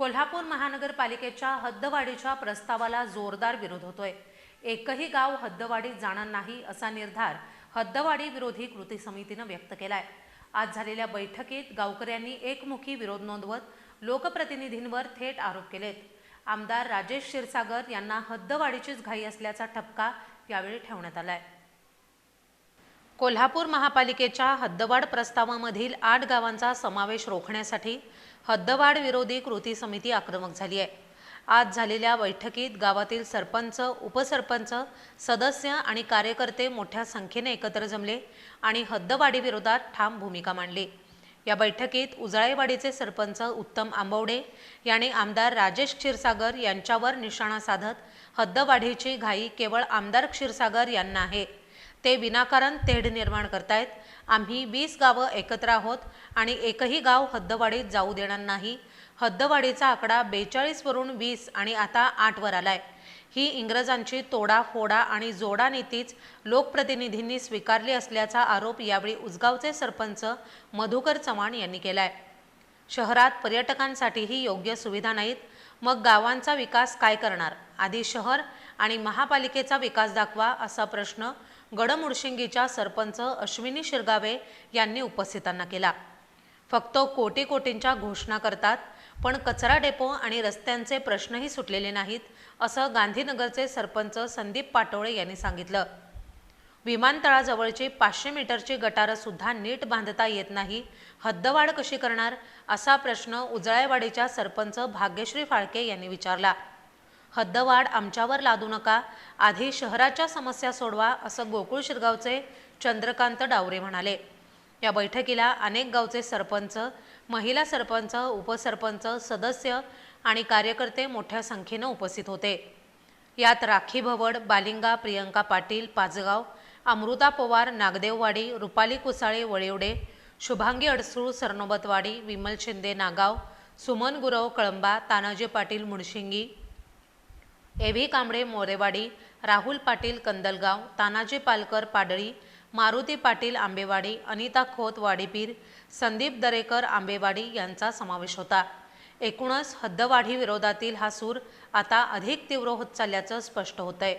कोल्हापूर महानगरपालिकेच्या हद्दवाढीच्या प्रस्तावाला जोरदार विरोध होतोय. एकही गाव हद्दवाढीत जाणार नाही असा निर्धार हद्दवाढी विरोधी कृती समितीनं व्यक्त केलाय. आज झालेल्या बैठकीत गावकऱ्यांनी एकमुखी विरोध नोंदवत लोकप्रतिनिधींवर थेट आरोप केलेत. आमदार राजेश क्षीरसागर यांना हद्दवाढीचीच घाई असल्याचा ठपका यावेळी ठेवण्यात आलाय. कोल्हापूर महापालिकेच्या हद्दवाढ प्रस्तावामधील आठ गावांचा समावेश रोखण्यासाठी हद्दवाढ विरोधी कृती समिती आक्रमक झाली आहे. आज झालेल्या बैठकीत गावातील सरपंच उपसरपंच सदस्य आणि कार्यकर्ते मोठ्या संख्येने एकत्र जमले आणि हद्दवाढीविरोधात ठाम भूमिका मांडली. या बैठकीत उजाळेवाडीचे सरपंच उत्तम आंबवडे यांनी आमदार राजेश क्षीरसागर यांच्यावर निशाणा साधत हद्दवाढीची घाई केवळ आमदार क्षीरसागर यांना आहे. ते विनाकारण तेढ निर्माण करतायत. आम्ही वीस गावं एकत्र आहोत आणि एकही गाव हद्दवाढीत जाऊ देणार नाही. हद्दवाढीचा आकडा बेचाळीसवरून वीस आणि आता आठवर आलाय. ही इंग्रजांची तोडा फोडा आणि जोडा नीतीच लोकप्रतिनिधींनी स्वीकारली असल्याचा आरोप यावेळी उसगावचे सरपंच मधुकर चव्हाण यांनी केलाय. शहरात पर्यटकांसाठीही योग्य सुविधा नाहीत. मग गावांचा विकास काय करणार? आधी शहर आणि महापालिकेचा विकास दाखवा असा प्रश्न गडमुडशिंगीच्या सरपंच अश्विनी शिरगावे यांनी उपस्थितांना केला. फक्त कोटी कोटींच्या घोषणा करतात पण कचरा डेपो आणि रस्त्यांचे प्रश्नही सुटलेले नाहीत असं गांधीनगरचे सरपंच संदीप पाटोळे यांनी सांगितलं. विमानतळाजवळची पाचशे मीटरची गटारं सुद्धा नीट बांधता येत नाही हद्दवाढ कशी करणार असा प्रश्न उजळायवाडीच्या सरपंच भाग्यश्री फाळके यांनी विचारला. हद्दवाढ आमच्यावर लादू नका आधी शहराच्या समस्या सोडवा असं गोकुळ शिरगावचे चंद्रकांत डावरे म्हणाले. या बैठकीला अनेक गावचे सरपंच महिला सरपंच उपसरपंच सदस्य आणि कार्यकर्ते मोठ्या संख्येनं उपस्थित होते. यात राखी भवड बालिंगा प्रियंका पाटील पाचगाव अमृता पवार नागदेववाडी रुपाली कुसाळे वळिवडे शुभांगी अडसूळ सरनोबतवाडी विमल शिंदे नागाव सुमन गुरव कळंबा तानाजी पाटील ए एव्ही कांबळे मोरेवाडी राहुल पाटील कंदलगाव तानाजी पालकर पाडळी मारुती पाटील आंबेवाडी अनिता खोत वाडीपीर संदीप दरेकर आंबेवाडी यांचा समावेश होता. एकूणच हद्दवाढी विरोधातील हा सूर आता अधिक तीव्र होत चालल्याचं स्पष्ट होतंय.